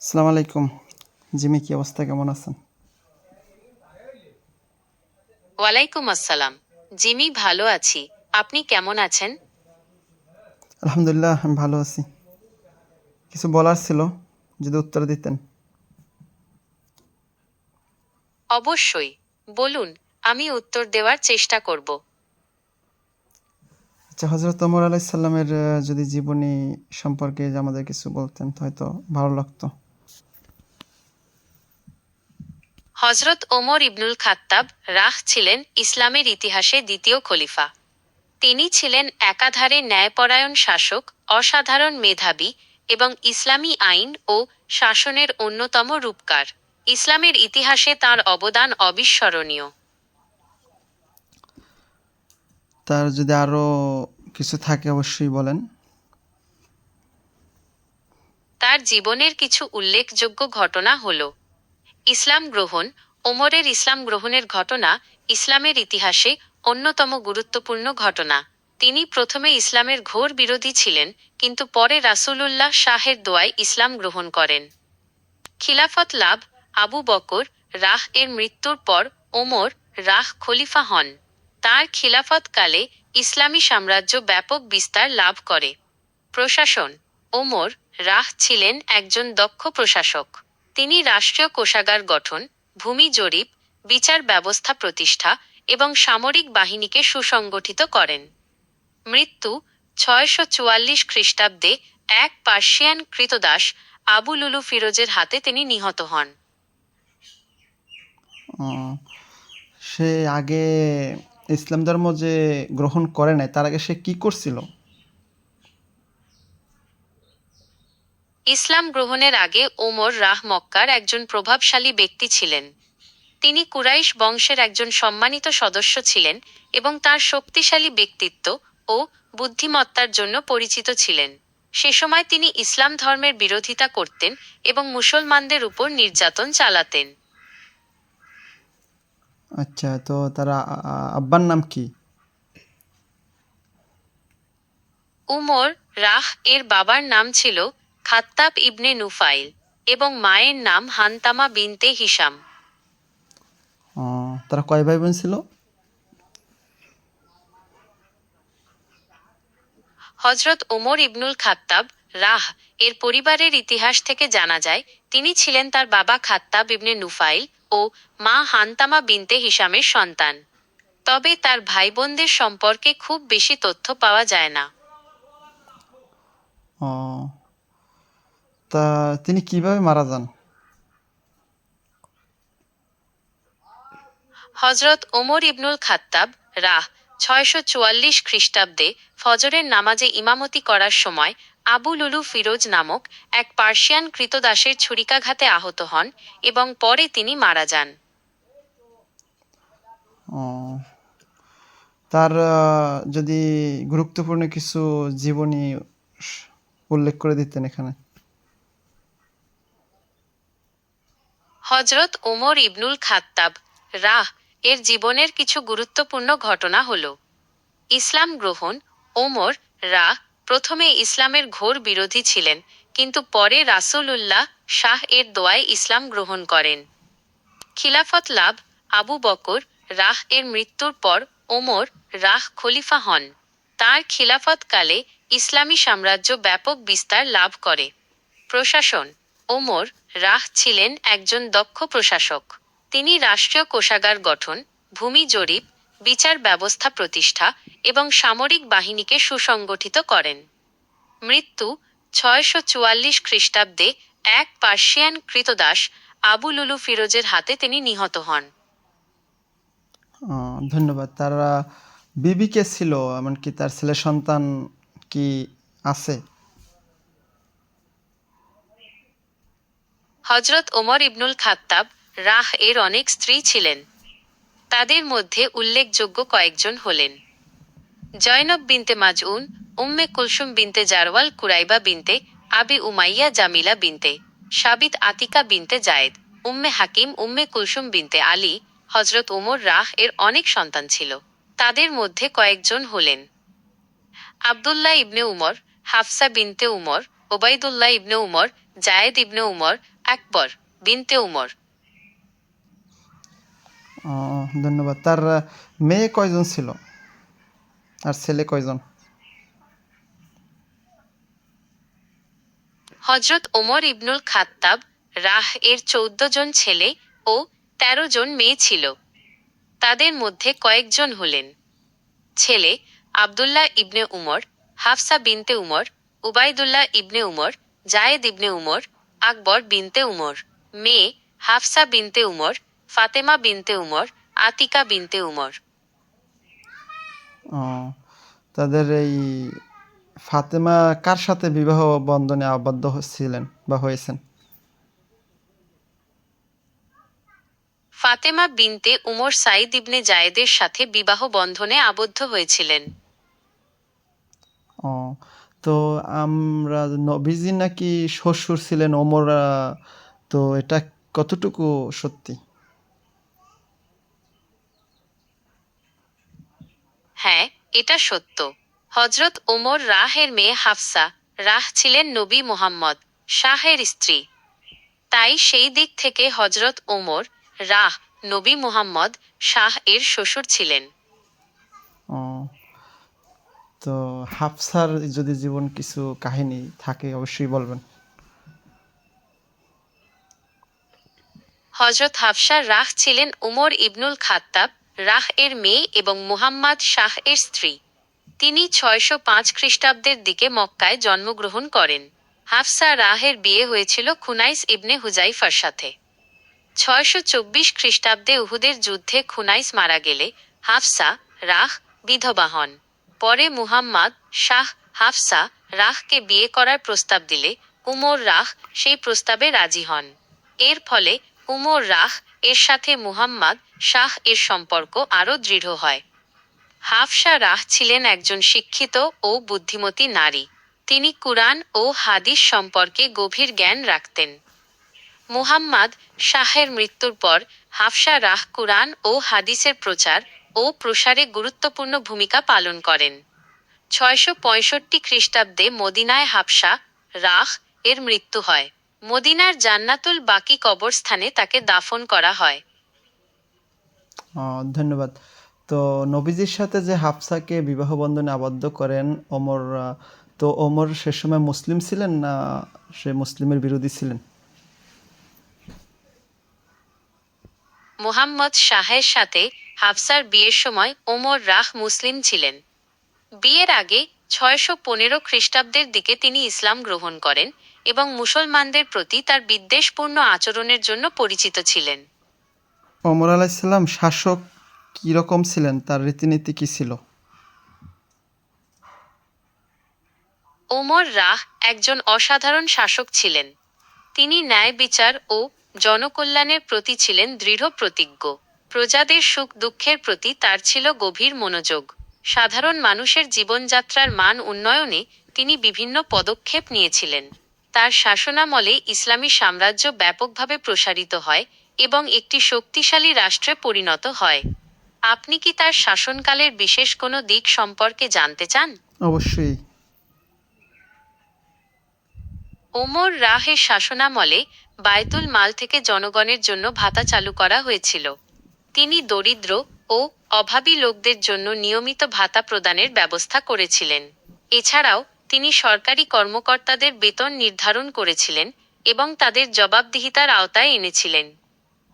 আসসালামু আলাইকুম। জিমি কি অবস্থা? কেমন আছেন? ওয়ালাইকুম আসসালাম। জিমি ভালো আছি। আপনি কেমন আছেন? আলহামদুলিল্লাহ আমি ভালো আছি। কিছু বলার ছিল যদি উত্তর দিতেন। অবশ্যই। বলুন আমি উত্তর দেওয়ার চেষ্টা করব। আচ্ছা হজরত ওমর আলাইসাল্লামের যদি জীবনী সম্পর্কে আমাদের কিছু বলতেন তো হয়তো ভালো লাগতো। হজরত ওমর ইবনুল খাত্তাব রাহ ছিলেন ইসলামের ইতিহাসে দ্বিতীয় খলিফা। তিনি ছিলেন একাধারে ন্যায়পরায়ণ শাসক অসাধারণ মেধাবী এবং ইসলামী আইন ও শাসনের অন্যতম রূপকার। ইসলামের ইতিহাসে তার অবদান অবিস্মরণীয়। তার যদি আরও কিছু থাকে অবশ্যই বলেন। তার জীবনের কিছু উল্লেখযোগ্য ঘটনা হল ইসলাম গ্রহণ, ওমরের ইসলাম গ্রহণের ঘটনা ইসলামের ইতিহাসে অন্যতম গুরুত্বপূর্ণ ঘটনা। তিনি প্রথমে ইসলামের ঘোর বিরোধী ছিলেন, কিন্তু পরে রাসূলুল্লাহ শাহের দোয়ায় ইসলাম গ্রহণ করেন। খিলাফত লাভ, আবু বকর রাহ এর মৃত্যুর পর ওমর রাহ খলিফা হন। তার খিলাফতকালে ইসলামী সাম্রাজ্য ব্যাপক বিস্তার লাভ করে। প্রশাসন, ওমর রাহ ছিলেন একজন দক্ষ প্রশাসক। তিনি রাষ্ট্রীয় কোষাগার গঠন, ভূমি জরিপ, বিচার ব্যবস্থা প্রতিষ্ঠা এবং সামরিক বাহিনীকে সুসংগঠিত করেন। মৃত্যু ছয়শো চুয়াল্লিশ খ্রিস্টাব্দে এক পার্সিয়ান কৃতদাস আবু লুলু ফিরোজের হাতে তিনি নিহত হন। সে আগে ইসলাম ধর্ম যে গ্রহণ করে নাই, তার আগে সে কি করছিল? ইসলাম গ্রহণের আগে ওমর রাহ মক্কার একজন প্রভাবশালী ব্যক্তি ছিলেন। তিনি কুরাইশ বংশের একজন সম্মানিত সদস্য ছিলেন এবং তার শক্তিশালী ব্যক্তিত্ব ও বুদ্ধিমত্তার জন্য পরিচিত ছিলেন। সে সময় তিনি ইসলাম ধর্মের বিরোধিতা করতেন এবং মুসলমানদের উপর নির্যাতন চালাতেন। আচ্ছা তো তার আব্বার নাম কি? উমর রাহ এর বাবার নাম ছিল খাত্তাব ইবনে নুফাইল এবং মায়ের নাম হানতামা বিনতে হিসাম তারা কয় ভাই বোন ছিল? হজরত ওমর ইবনুল খাত্তাব রাহ এর পরিবারের ইতিহাস থেকে জানা যায় তিনি ছিলেন তার বাবা খাত্তাব ইবনে নুফাইল ও মা হান্তামা বিনতে হিসামের সন্তান। তবে তার ভাই বোনদের সম্পর্কে খুব বেশি তথ্য পাওয়া যায় না। তা তিনি কীভাবে মারা যান? হজরত ওমর ইবনুল খাত্তাব রাহ ছয়শো চুয়াল্লিশ খ্রিস্টাব্দে ফজরের নামাজে ইমামতি করার সময় আবু লুলু ফিরোজ নামক এক পার্সিয়ান কৃতদাসের ছুরিকাঘাতে আহত হন এবং পরে তিনি মারা যান। তার যদি গুরুত্বপূর্ণ কিছু জীবনী উল্লেখ করে দিতেন এখানে। হজরত ওমর ইবনুল খাত্তাব। রাহ, এর জীবনের কিছু গুরুত্বপূর্ণ ঘটনা হল। ইসলাম গ্রহণ, ওমর, রাহ, প্রথমে ইসলামের ঘোর বিরোধী ছিলেন, কিন্তু পরে রাসূলুল্লাহ শাহ এর দোয়ায় ইসলাম গ্রহণ করেন। খিলাফত লাভ, আবু বকর, রাহ এর মৃত্যুর পর ওমর, রাহ খলিফা হন। তার খিলাফতকালে ইসলামী সাম্রাজ্য ব্যাপক বিস্তার লাভ করে। প্রশাসন ওমর রাহ ছিলেন একজন দক্ষ প্রশাসক। তিনি রাষ্ট্রীয় কোষাগার গঠন ভূমি জরিপ বিচার ব্যবস্থা প্রতিষ্ঠা এবং সামরিক বাহিনীকে সুসংগঠিত করেন। মৃত্যু ছয়শো চুয়াল্লিশ খ্রিস্টাব্দে এক পার্সিয়ান কৃতদাস আবু লুলু ফিরোজের হাতে তিনি নিহত হন। ধন্যবাদ। তারা আহ, বিবি কে ছিল এমনকি তার ছেলে সন্তান কি আছে? হজরত ওমর ইবনুল খাত্তাব রাহ এর অনেক স্ত্রী ছিলেন। তাদের মধ্যে উল্লেখযোগ্য কয়েকজন হলেন। জয়নব বিনতে মাজউন, উম্মে কুলসুম বিনতে জারওয়াল, কুরাইবা বিনতে আবি উমাইয়া, জামিলা বিনতে সাবিত আতিকা বিনতে জায়েদ, উম্মে হাকিম, উম্মে কুলসুম বিনতে আলী হজরত ওমর রাহ এর অনেক সন্তান ছিল। তাদের মধ্যে কয়েকজন হলেন। আবদুল্লাহ ইবনে উমর, হাফসা বিনতে উমর ওবাইদুল্লাহ ইবনে উমর, জায়েদ ইবনে উমর আকবর বিনতে উমর। ধন্যবাদ। তার মেয়ে কয়জন ছিল? আর ছেলে কয়জন? হজরত ওমর ইবনুল খাত্তাব রাহ এর চৌদ্দ জন ছেলে ও ১৩ জন মেয়ে ছিল। তাদের মধ্যে কয়েকজন হলেন। ছেলে আবদুল্লাহ ইবনে উমর হাফসা বিনতে উমর উবাইদুল্লাহ ইবনে উমর জায়েদ ইবনে উমর আকবর বিনতে উমর মেয়ে হাফসা বিনতে উমর ফাতেমা বিনতে উমর আতিকা বিনতে উমর। তাদের এই ফাতেমা কার সাথে বিবাহ বন্ধনে আবদ্ধ ছিলেন বা হয়েছেন? ফাতেমা বিনতে উমর সাইদ ইবনে জায়েদের সাথে বিবাহ বন্ধনে আবদ্ধ হয়েছিলেন। ও তো আমরা নবীজি নাকি শ্বশুর ছিলেন আহ, তো এটা কতটুকু সত্যি? হ্যাঁ এটা সত্য। হজরত ওমর রাহের মেয়ে হাফসা রাহ ছিলেন নবী মোহাম্মদ শাহের স্ত্রী। তাই সেই দিক থেকে হজরত ওমর রাহ নবী মুহাম্মদ শাহ এর শ্বশুর ছিলেন। তো হাফসার যদি জীবন কিছু কাহিনী থাকে, অবশ্যই বলবেন। হজরত হাফসা রাহ ছিলেন উমর ইবনুল খাত্তাব, রাহ এর মেয়ে এবং মুহাম্মদ শাহ এর স্ত্রী। তিনি ছয়শো পাঁচ খ্রিস্টাব্দের দিকে মক্কায় জন্মগ্রহণ করেন। হাফসা রাহের বিয়ে হয়েছিল খুনাইস ইবনে হুজাইফার সাথে। ছয়শো চব্বিশ খ্রিস্টাব্দে উহুদের যুদ্ধে খুনাইস মারা গেলে হাফসা রাহ বিধবা হন। পরে মুহাম্মদ শাহ হাফসা রাহকে বিয়ে করার প্রস্তাব দিলে উমর রাহ সেই প্রস্তাবে রাজি হন। এর ফলে উমর রাহ এর সাথে মুহাম্মদ শাহ এর সম্পর্ক আরও দৃঢ় হয়। হাফসা রাহ ছিলেন একজন শিক্ষিত ও বুদ্ধিমতী নারী। তিনি কুরআন ও হাদিস সম্পর্কে গভীর জ্ঞান রাখতেন। মুহাম্মদ শাহের মৃত্যুর পর হাফসা রাহ কুরআন ও হাদিসের প্রচার ও প্রসারে গুরুত্বপূর্ণ ভূমিকা পালন করেন। ছয়শো পঁয়ষট্টি খ্রিস্টাব্দে মদিনায় হাফসা রাহ এর মৃত্যু হয়। মদিনার জান্নাতুল বাকি কবরস্থানে তাকে দাফন করা হয়। ধন্যবাদ। তো নবীজির সাথে যে হাফসাকে বিবাহ বন্ধনে আবদ্ধ করেন ওমর তো ওমর সে সময় মুসলিম ছিলেন না সে মুসলিমের বিরোধী ছিলেন? মুহাম্মদ শাহের সাথে হাফসার বিয়ের সময় ওমর রাহ মুসলিম ছিলেন। বিয়ের আগে ছয়শো পনেরো খ্রিস্টাব্দের দিকে তিনি ইসলাম গ্রহণ করেন এবং মুসলমানদের প্রতি তার বিদ্বেষপূর্ণ আচরণের জন্য পরিচিত ছিলেন। ওমর আলাইসাল্লাম শাসক কীরকম ছিলেন? তার রীতিনীতি কী ছিল? ওমর রাহ একজন অসাধারণ শাসক ছিলেন। তিনি ন্যায় বিচার ও জনকল্যাণের প্রতি ছিলেন দৃঢ় প্রতিজ্ঞ। প্রজাদের সুখ দুঃখের প্রতি তার ছিল গভীর মনোযোগ। সাধারণ মানুষের জীবনযাত্রার মান উন্নয়নে তিনি বিভিন্ন পদক্ষেপ নিয়েছিলেন। তার শাসনামলে ইসলামী সাম্রাজ্য ব্যাপকভাবে প্রসারিত হয় এবং একটি শক্তিশালী রাষ্ট্রে পরিণত হয়। আপনি কি তার শাসনকালের বিশেষ কোনো দিক সম্পর্কে জানতে চান? অবশ্যই। ওমর রাহের শাসনামলে বায়তুল মাল থেকে জনগণের জন্য ভাতা চালু করা হয়েছিল। তিনি দরিদ্র ও অভাবী লোকদের জন্য নিয়মিত ভাতা প্রদানের ব্যবস্থা করেছিলেন। এছাড়াও তিনি সরকারি কর্মকর্তাদের বেতন নির্ধারণ করেছিলেন এবং তাদের জবাবদিহিতার আওতায় এনেছিলেন।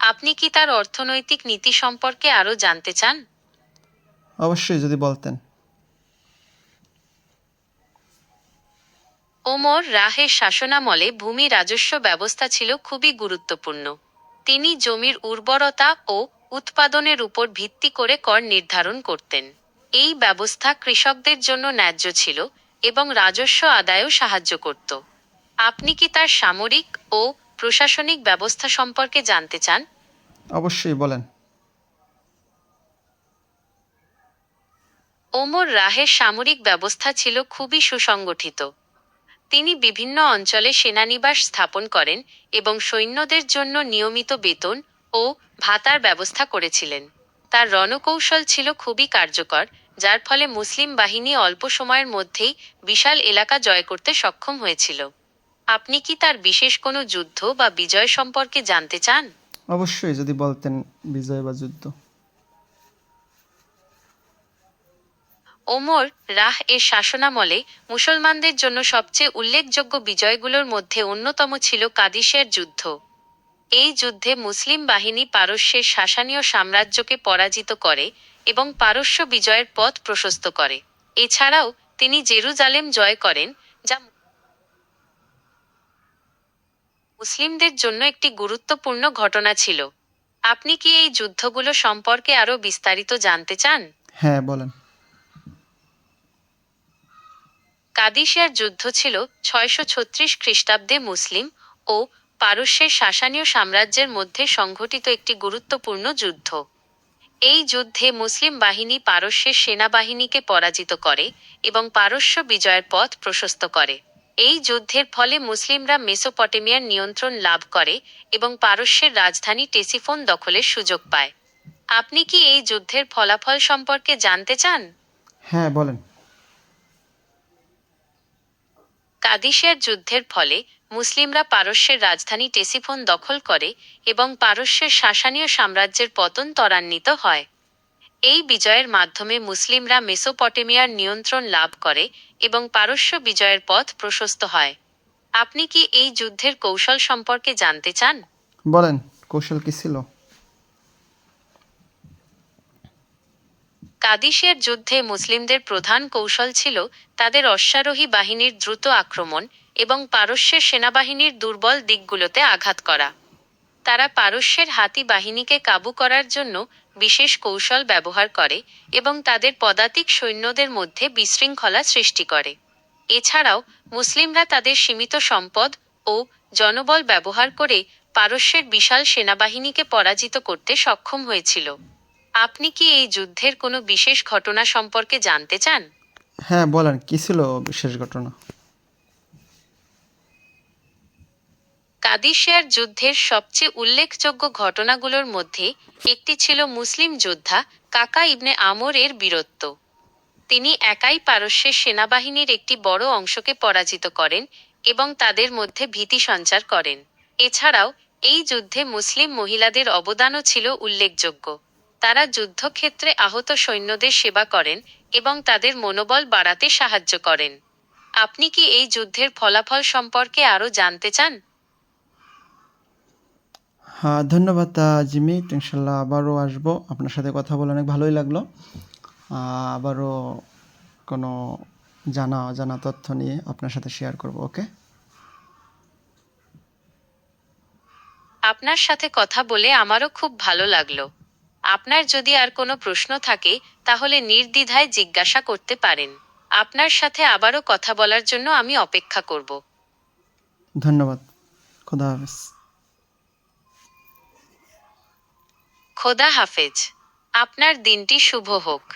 আপনি কি তার অর্থনৈতিক নীতি সম্পর্কে আরও জানতে চান? অবশ্যই যদি বলতেন। ওমর রাহের শাসনামলে ভূমি রাজস্ব ব্যবস্থা ছিল খুবই গুরুত্বপূর্ণ। তিনি জমির উর্বরতা ও উৎপাদনের উপর ভিত্তি করে কর নির্ধারণ করতেন। এই ব্যবস্থা কৃষকদের জন্য ন্যায্য ছিল এবং রাজস্ব আদায়েও সাহায্য করত। আপনি কি তার সামরিক ও প্রশাসনিক ব্যবস্থা সম্পর্কে জানতে চান? অবশ্যই বলেন। ওমর রাহের সামরিক ব্যবস্থা ছিল খুবই সুসংগঠিত। তিনি বিভিন্ন অঞ্চলে সেনানিবাস স্থাপন করেন এবং সৈন্যদের জন্য নিয়মিত বেতন ও ভাতার ব্যবস্থা করেছিলেন। তার রণকৌশল ছিল খুবই কার্যকর যার ফলে মুসলিম বাহিনী অল্প সময়ের মধ্যেই বিশাল এলাকা জয় করতে সক্ষম হয়েছিল। আপনি কি তার বিশেষ কোনো যুদ্ধ বা বিজয় সম্পর্কে জানতে চান? অবশ্যই যদি বলতেন বিজয় বা যুদ্ধ। ওমর রাহ এর শাসনামলে মুসলমানদের জন্য সবচেয়ে উল্লেখযোগ্য বিজয়গুলোর মধ্যে অন্যতম ছিল কাদিসের যুদ্ধ। এই যুদ্ধে মুসলিম বাহিনী পারস্যের শাসানীয় সাম্রাজ্যকে পরাজিত করে এবং পারস্য বিজয়ের পথ প্রশস্ত করে। এছাড়াও তিনি জেরুজালেম জয় করেন যা মুসলিমদের জন্য একটি গুরুত্বপূর্ণ ঘটনা ছিল। আপনি কি এই যুদ্ধগুলো সম্পর্কে আরও বিস্তারিত জানতে চান? হ্যাঁ বলেন। কাদিসিয়ার যুদ্ধ ছিল ছয়শো ছত্রিশ খ্রিস্টাব্দে মুসলিম ও পারস্যের শাসানীয় সাম্রাজ্যের মধ্যে সংঘটিত একটি গুরুত্বপূর্ণ যুদ্ধ। এই যুদ্ধে মুসলিম বাহিনী পারস্যের সেনাবাহিনীকে পরাজিত করে এবং পারস্য বিজয়ের পথ প্রশস্ত করে। এই যুদ্ধের ফলে মুসলিমরা মেসোপটেমিয়ার নিয়ন্ত্রণ লাভ করে এবং পারস্যের রাজধানী টেসিফোন দখলের সুযোগ পায়। আপনি কি এই যুদ্ধের ফলাফল সম্পর্কে জানতে চান? হ্যাঁ বলেন। কাদিসিয়ার যুদ্ধের ফলে মুসলিমরা পারস্যের রাজধানী টেসিফোন দখল করে এবং পারস্যের শাসানীয় সাম্রাজ্যের পতন ত্বরান্বিত হয়। এই বিজয়ের মাধ্যমে মুসলিমরা মেসোপটেমিয়ার নিয়ন্ত্রণ লাভ করে এবং পারস্য বিজয়ের পথ প্রশস্ত হয়। আপনি কি এই যুদ্ধের কৌশল সম্পর্কে জানতে চান? বলেন, কৌশল কি ছিল? কাদিসিয়ার যুদ্ধে মুসলিমদের প্রধান কৌশল ছিল তাদের অশ্বারোহী বাহিনীর দ্রুত আক্রমণ এবং পারস্যের সেনাবাহিনীর দুর্বল দিকগুলোতে আঘাত করা। তারা পারস্যের হাতি বাহিনীকে কাবু করার জন্য বিশেষ কৌশল ব্যবহার করে এবং তাদের পদাতিক সৈন্যদের মধ্যে বিশৃঙ্খলা সৃষ্টি করে। এছাড়াও মুসলিমরা তাদের সীমিত সম্পদ ও জনবল ব্যবহার করে পারস্যের বিশাল সেনাবাহিনীকে পরাজিত করতে সক্ষম হয়েছিল। আপনি কি এই যুদ্ধের কোনো বিশেষ ঘটনা সম্পর্কে জানতে চান? হ্যাঁ বলেন কি ছিল বিশেষ ঘটনা? কাদিসিয়ার যুদ্ধের সবচেয়ে উল্লেখযোগ্য ঘটনাগুলোর মধ্যে একটি ছিল মুসলিম যোদ্ধা কাকা ইবনে আমর এর বীরত্ব। তিনি একাই পারস্যের সেনাবাহিনীর একটি বড় অংশকে পরাজিত করেন এবং তাদের মধ্যে ভীতি সঞ্চার করেন। এছাড়াও এই যুদ্ধে মুসলিম মহিলাদের অবদানও ছিল উল্লেখযোগ্য। তারা যুদ্ধক্ষেত্রে আহত সৈন্যদের সেবা করেন এবং তাদের মনোবল বাড়াতে সাহায্য করেন। আপনি কি এই যুদ্ধের ফলাফল সম্পর্কে আরও জানতে চান? হ্যাঁ ধন্যবাদ জিমি। ইনশাল্লাহ আবারও আসব। আপনার সাথে কথা বলে অনেক ভালোই লাগল। আবারও কোনো জানা অজানা তথ্য নিয়ে আপনার সাথে শেয়ার করব ওকে? আপনার সাথে কথা বলে আমারও খুব ভালো লাগল। আপনার যদি আর কোনো প্রশ্ন থাকে তাহলে নির্দ্বিধায় জিজ্ঞাসা করতে পারেন। আপনার সাথে আবারও কথা বলার জন্য আমি অপেক্ষা করব। ধন্যবাদ। খোদা হাফেজ। খোদা হাফেজ। আপনার দিনটি শুভ হোক।